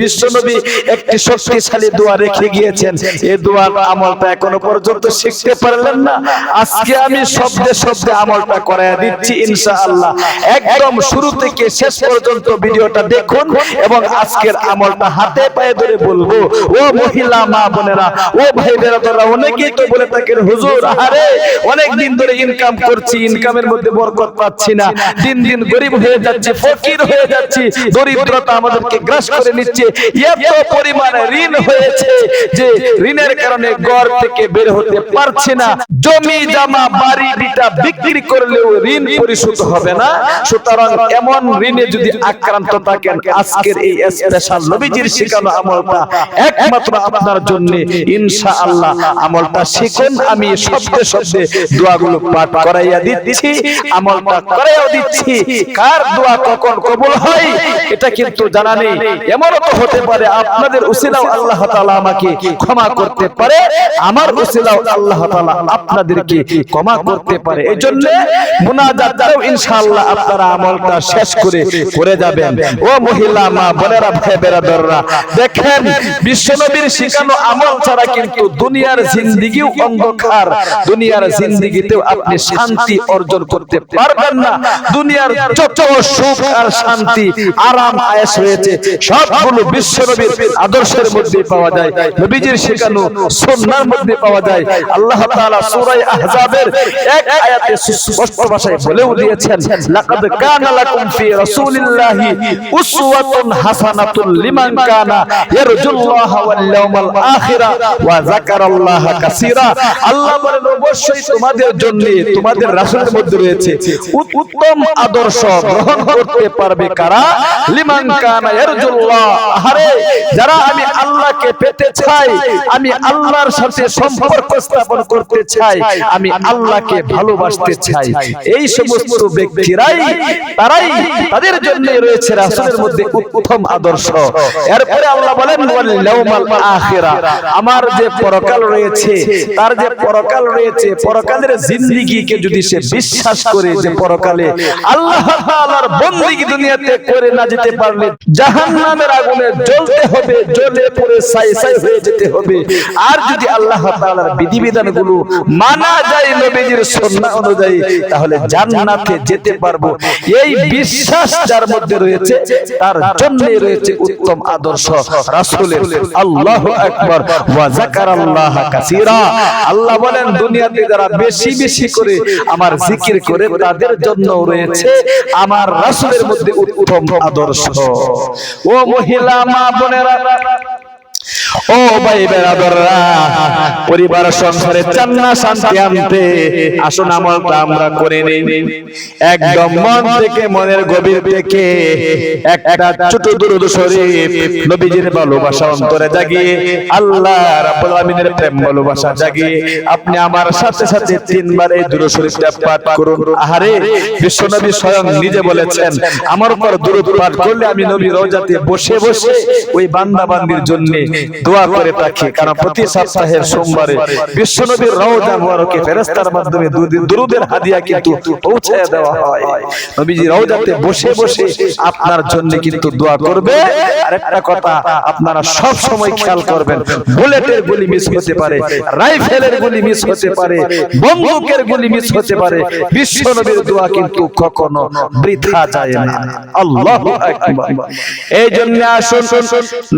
বিশ্বনবী একটি শক্তিশালী দোয়া রেখে গিয়েছেন দোয়ার আমলটা এখনও পর্যন্ত শিখতে পারলেন না। আজকে আমি শব্দে শব্দে আমলটা করাইয়া দিচ্ছি ইনশাআল্লাহ। একদম শুরু থেকে শেষ পর্যন্ত ভিডিওটা দেখুন এবং আজকের আমলটা হাতে পায়ে ধরে বলব, ও মহিলা মা বোনেরা, ও ভাই বেরাদরা অনেকেই তো বলে থাকেন, হুজুর আরে অনেক দিন ধরে ইনকাম করছি ইনকামের মধ্যে বরকত পাচ্ছি না, দিন দিন গরিব হয়ে যাচ্ছে, ফকির হয়ে যাচ্ছি, দরিদ্রতা আমাদেরকে গ্রাস করে নিচ্ছে, এত পরিমাণে ঋণ হয়েছে যে ঋণের কারণে ঘর থেকে বের হতে পারছি না, জমি, জামা, বাড়ি, বিটা বিক্রি করলেও ঋণ পরিশোধ হবে না, সুতরাং এমন ঋণে যদি আক্রান্ত থাকেন, আজকের এই স্পেশাল নবীজির শেখানো আমলটা একমাত্র আপনার জন্য ইনশাআল্লাহ আমলটা শিখুন। আমি শব্দে শব্দে দোয়াগুলো পাঠ করাইয়া দিচ্ছি, আমলটা করাইয়া দিচ্ছি। কার দোয়া কখন কবুল হয়, এটা কিন্তু জানা নেই। তো হতে পারে আপনাদের উসিলাও আল্লাহ আমাকে ক্ষমা করতে পারে, আমার উসিলাও আল্লাহ আপনাদেরকে ক্ষমা করতে পারে। এজন্য মুনাজাতটাও ইনশাআল্লাহ আপনারা আমলটা শেষ করে করে যাবেন। ও মহিলা, মা, বোনেরা ভাই দেখেন বিশ্বনবীর শিখানো আমল ছাড়া কিন্তু দুনিয়ার জিন্দেগিও অন্ধকার। দুনিয়ার জিন্দেগিতেও আপনি শান্তি অর্জন করতে পারবেন না। দুনিয়ার যত সুখ আর শান্তি, আরাম আয়েশ হয়েছে সবগুলো বিশ্বনবীর আদর্শের মধ্যে পাওয়া যায়। নবীজির শেখানো সুন্নাহর মধ্যে পাওয়া যায়। আল্লাহ তাআলা সূরা আহজাবের এক আয়াতে সুস্পষ্ট ভাষায় বলেও দিয়েছেন, লাকাদ কানা লাকুম ফি রাসূলিল্লাহি উসওয়াতুন হাসানাতুন লিমান কানা ইয়ারজুল্লাহ ওয়াল আল্লাহ বলেন, অবশ্যই তোমাদের জন্য তোমাদের রাসূলের মধ্যে রয়েছে উত্তম আদর্শ গ্রহণ করতে পারবে কারা? লিমান কানা আরে যারা আমি আল্লাহকে পেতে চাই, আমি আল্লাহর সাথে সম্পর্ক স্থাপন করতে চাই, আমি আল্লাহকে ভালোবাসতে চাই। এই সমস্ত ব্যক্তিরাই, তারাই তাদের জন্য রয়েছে রাসূলের মধ্যে উত্তম আদর্শ। এরপরে আল্লাহ বলেন আমার যে পরকাল রয়েছে তার যে পরকাল রয়েছে পরকালের যদি সে বিশ্বাস করে যে পরকালে আল্লাহ বন্দিগি দুনিয়াতে করে না যেতে পারলে আগুনে জ্বলতে হবে জ্বলে হয়ে যেতে হবে আর যদি আল্লাহ মানা যায় নবীজির অনুযায়ী তাহলে জান্নাতে যেতে পারব এই বিশ্বাস যার মধ্যে রয়েছে তার জন্যই রয়েছে উত্তম আদর্শ। রাসূলের আল্লাহু আকবার। ওয়া যাকারাল্লাহ কাসীরা। আল্লাহ বলেন দুনিয়াতে যারা বেশি বেশি করে আমার জিকির করে তাদের জন্য রয়েছে আমার রাসূলের মধ্যে উত্তম আদর্শ। ও মহিলা মা বোনেরা ও ভাই বেরাদররা পরিবার, সংসারে চান্না শান্তি আনতে আসুন আমলটা আমরা করে নেই। একদম মন থেকে মনের গভীর থেকে একটা ছোট দুরুদ শরীফ নবীজির ভালোবাসা অন্তরে জাগিয়ে, আল্লাহ রাব্বুল আলামিনের প্রেম ভালোবাসা জাগিয়ে আপনি আমার সাথে সাথে তিনবার এই দুরুদ শরীফটা পাঠ করুন। আহারে, বিশ্বনবী স্বয়ং নিজে বলেছেন, আমার উপর দুরুদ পাঠ করলে আমি নবী রওজাতে বসে বসে ওই বান্দা বান্দির জন্য দোয়া করে থাকি কারণ প্রতি সপ্তাহের সোমবারে বিশ্বনবীর রওজা মুবারকে ফেরেশতার মাধ্যমে দুরুদের হাদিয়া কিন্তু পৌঁছায় দেওয়া হয়। নবীজি রওজাতে বসে বসে আপনার জন্য কিন্তু দোয়া করবে। আর একটা কথা আপনারা সব সময় খেয়াল করবেন বুলেটের গুলি মিস হতে পারে রাইফেলের গুলি মিস হতে পারে বন্দুকের গুলি মিস হতে পারে। বিশ্বনবীর দোয়া কিন্তু কখনো বৃথা যায় না। আল্লাহু আকবার। এই জন্য আসুন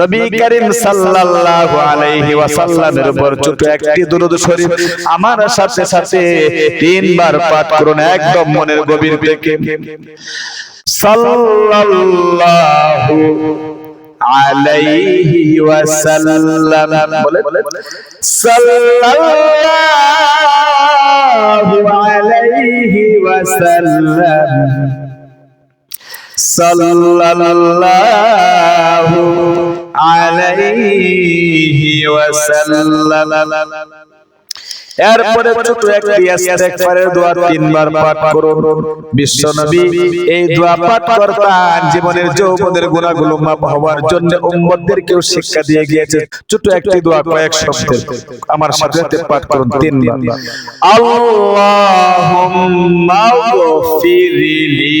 নবী করিম সাল্লাল্লাহু আলাইহি ওয়াসাল্লামের উপর ছোট একটি শরীফ আমার সাথে সাথে তিনবার পাঠ করুন, একদম মনের গভীর থেকে সাল্লাল্লাহু আলাইহি ওয়াসাল্লাম সাল্লাল্লাহু আলাইহি ওয়াসাল্লাম। সাল্লাল্লাহু আলাইহি ওয়াসাল্লাম। এরপরে ছোট একটি ইস্তেগফারের দোয়া তিনবার পাঠ করুন। বিশ্বনবী এই দোয়া পাঠ করতেন জীবনের যৌবনের গুনাহগুলো মাপ হওয়ার জন্য উম্মতদেরকেও শিক্ষা দিয়ে গিয়েছে। ছোট একটি দোয়া কয়েক শব্দের। আমার সাথে পাঠ করুন তিনবার। আল্লাহুম্মা গফিরলি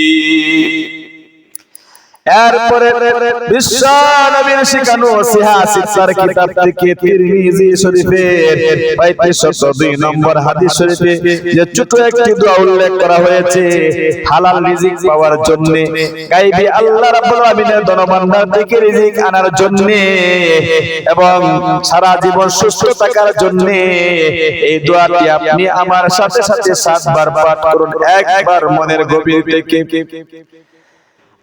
এরপরে বিশ্ব নবীর শিখানো কিতাব থেকে তিরমিজি শরীফের 3502 নম্বর হাদিস শরীফে যে ছোট একটি দোয়া উল্লেখ করা হয়েছে, হালাল রিজিক পাওয়ার জন্য আল্লাহ রাব্বুল ধনভাণ্ডার থেকে রিজিক আনার জন্য এবং সারা জীবন সুস্থ থাকার জন্য এই দোয়াটি আপনি আমার সাথে সাথে সাতবার পাঠ করুন, একবার মনের গভীর থেকে।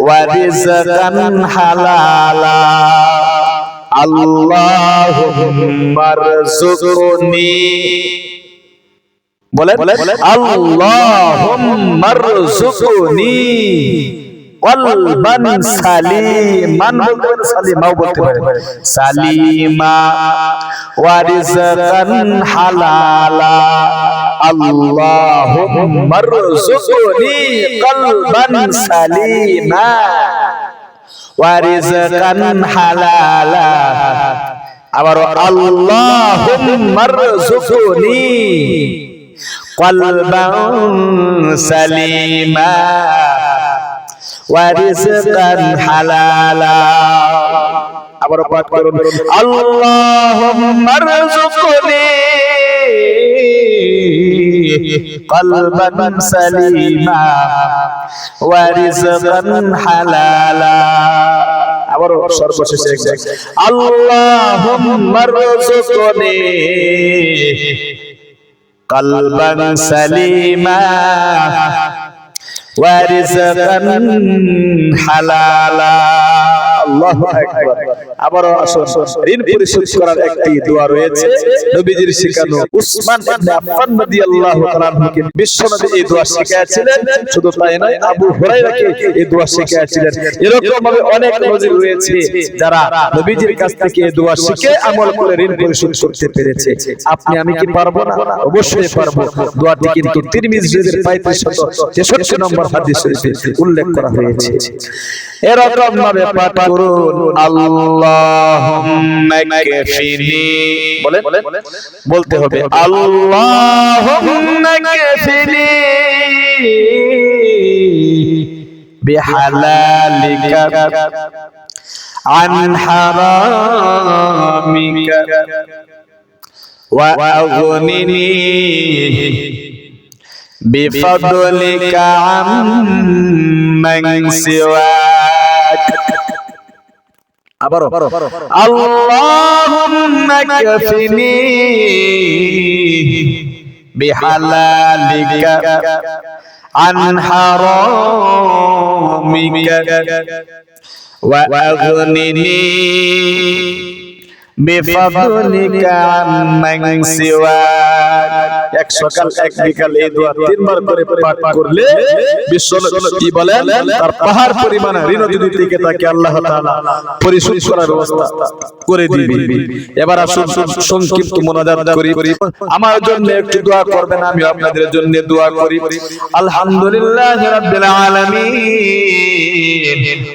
ওয়ারিজকান হালালা। আল্লাহুম্মা রযুকনি। বলেন আল্লাহুম্মা রযুকনি। কলবান সালিমান বলতে সালিমাও বলতে পারেন। সালিমা ওয়ারিজকান হালালা। আল্লাহুম্মা রযুকনি কলবান সালিমা ওয়ারিজকান হালালা। আবার, আল্লাহুম্মা রযুকনি কলবান সালিমা ওয়ারিজকান হালালা। আবার পাঠ করুন। আল্লাহুম্মা রযুকনি কলবান সালিমা ওয়ারিজকান হালালা আবার সর্বশেষে আল্লাহুম্মা রযুকনি কলবান সালিমা ওয়ারিজকান হালালা আপনি, আমি কি পারব না? অবশ্যই পারব। দোয়াটি কিন্তু তিরমিজি শরীফের 3563 নম্বর উল্লেখ করা হয়েছে। এরকম ভাবে পাঠ করুন আল্লাহুম্মা কাফিনি বলেন বলতে হবে আল্লাহুম্মা কাফিনি বিহালালিকা عن حرامك وأغنني بفضلك عمن سواك আবারও আল্লাহুম্মা কাফিনি বিহালালিকা আন হারামিকা ওয়া আগনিনি বিফাদলিকা আম্মান সিওয়াক এক সকাল এক বিকাল এই দোয়া তিনবার করে পাঠ করলে বিশ্ব কি বলেন তার পাহাড় পরিমাণ ঋণ যদি থেকে তাকে আল্লাহ তাআলা পরিশোধ করার ব্যবস্থা করে দিবে এবার আসুন সংক্ষিপ্ত মোনাজাত করি আমার জন্য একটু দোয়া করবেন আমি আপনাদের জন্য দোয়া করি আলহামদুলিল্লাহ রাব্বিল আলামিন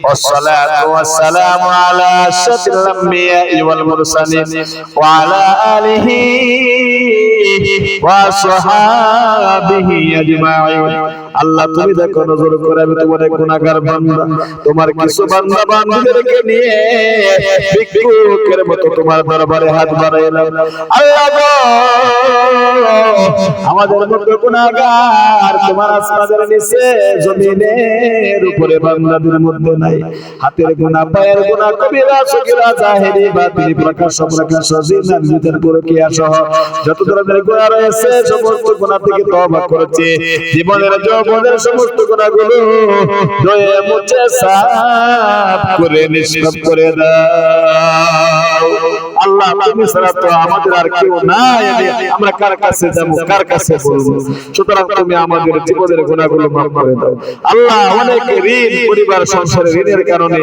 والصلاه والسلام على اشرف الانبياء والمرسلين وعلى اله وصحابه اجمعين আল্লাহ তুমি দেখো নজর করে আমি তোমার এক গুনাহগার বান্দা। তোমার কিছু বান্দা বান্দীদেরকে নিয়ে ভিক্ষুকের মতো তোমার দরবারে হাত বাড়াইলাম আল্লাহ গো, আমাদের মতো গুনাহগার তোমার আসমানের নিচে জমিনের উপরে বান্দাদের মধ্যে নাই। হাতের গুনাহ পায়ের গুনাহ কবিরা সগীরা জাহেরি বাতিনি প্রকাশ প্রকাশ জিনার ভিতর পরকিয়া সহ যত ধরনের গুনাহ রয়েছে সমস্ত গুনাহ থেকে তওবা করেছে। জীবনের যৌবনের সমস্ত গুণাগুলো দয়ে মুছে সাফ করে নিষ্পাপ করে দাও। আল্লাহ তুমি ছাড়া তো আমাদের আর কেউ নাই। আমরা কার কাছে যাব, কার কাছে বলব? সুতরাং তুমি আমাদের জীবনের গুনাহগুলো মাফ করে দাও। আল্লাহ অনেক ঋণ, পরিবার সংসারে ঋণের কারণে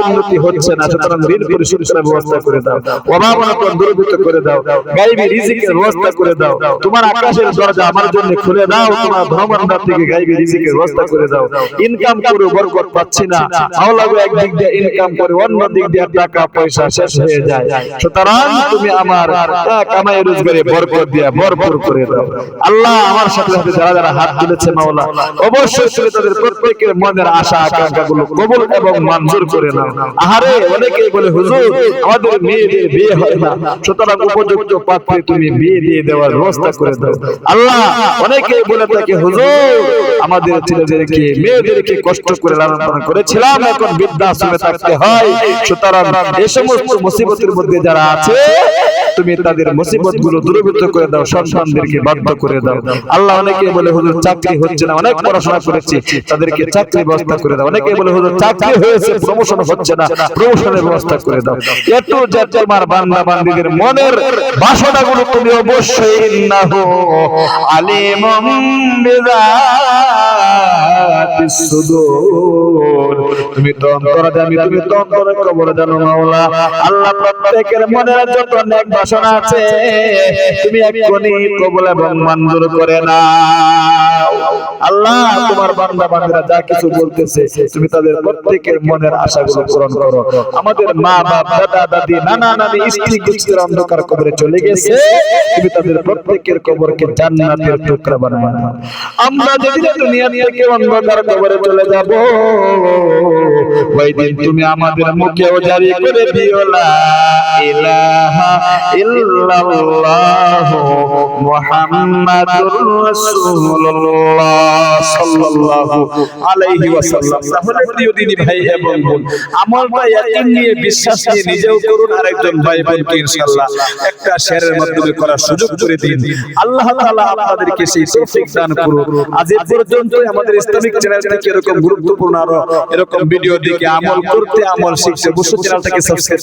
উন্নতি হচ্ছে না। সুতরাং ঋণ পরিশোধ করার ব্যবস্থা করে দাও। অভাব অনটন দূরীভূত করে দাও। গাইবি রিজিকের ব্যবস্থা করে দাও। তোমার আকাশের দরজা আমার জন্য খুলে দাও। তোমার ধর্মভান্ডার থেকে গাইবি রিজিকের ব্যবস্থা করে দাও। ইনকাম করে বরকত পাচ্ছি না। ভালো একদিক দিয়ে ইনকাম করে অন্য দিক দিয়ে টাকা পয়সা শেষ হয়ে যায়। সুতরাং তুমি আমার কামাই রোজগারে বরকত দিয়া ভরপুর করে দাও। আল্লাহ আমার সাথে সাথে যারা যারা হাত তুলেছে মাওলা, অবশ্যই তুমি তাদের প্রত্যেকের মনের আশা আকাঙ্ক্ষা গুলো কবুল এবং মঞ্জুর করে নাও। আহারে বলে, হুজুর, আমাদের মেয়েদের বিয়ে হয় না। সুতরাং উপযুক্ত পাত্রে তুমি বিয়ে দিয়ে দেওয়ার ব্যবস্থা করে দাও। আল্লাহ বলে থাকে, হুজুর, আমাদের ছেলেদেরকে, মেয়েদেরকে কষ্ট করে লালন করেছিলাম, এখন বৃদ্ধাশ্রমে থাকতে হয়। সুতরাং এই সমস্ত মুসিবতের মধ্যে যারা আছে, তুমি তাদের মুসিবতগুলো দূরীভূত করে দাও, সন্তানদেরকে বাধ্য করে দাও। আল্লাহ অনেকে বলে, হুজুর, চাকরি হচ্ছে না। অনেক পড়াশোনা করেছি, তাদেরকে চাকরি ব্যবস্থা করে দাও। অনেকে বলে, হুজুর, চাকরি হয়েছে প্রমোশন হচ্ছে না। প্রমোশনের ব্যবস্থা করে দাও। একটু যে তোমার বান্দা বান্দীদের মনের বাসনাগুলো তুমি অবশ্যই ইন্নাহু আলিমুম বিযাতিস সুদূর। তুমি তো অন্তরে জানি তুমি তো অন্তরে কবর জানো মাওলা। আল্লাহ প্রত্যেকের মনের যত নেক আছে, তুমি এক্ষুনি কবুল এবং মঞ্জুর করে নাও। আল্লাহ, তোমার বান্দা, বান্দারা যা কিছু বলতেছে, তুমি তাদের প্রত্যেকের মনের আশাগুলো পূরণ করো। আমাদের মা, বাপ, দাদা, দাদি, নানা, নানি, স্ত্রী কুস্তির অন্ধকার কবরে চলে গেছে। তুমি তাদের প্রত্যেকের কবরকে জান্নাতের টুকরা বানায় আমরা যদি দুনিয়া থেকে অন্ধকার কবরে চলে যাব ওই দিন তুমি আমাদের মুখেও জারি করে দিও, লা ইলাহা ইল্লাল্লাহ মুহাম্মাদুর রাসূলুল্লাহ। গুরুত্বপূর্ণ আরও এরকম ভিডিও দিকে আমল করতে আমল শিখতে অবশ্যই চ্যানেলটাকে সাবস্ক্রাইব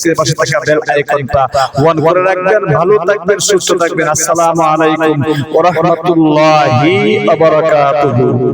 করে রাখবেন। ভালো থাকবেন, সুস্থ থাকবেন। আসসালামু আলাইকুম ওয়া تَعْتَدُونَ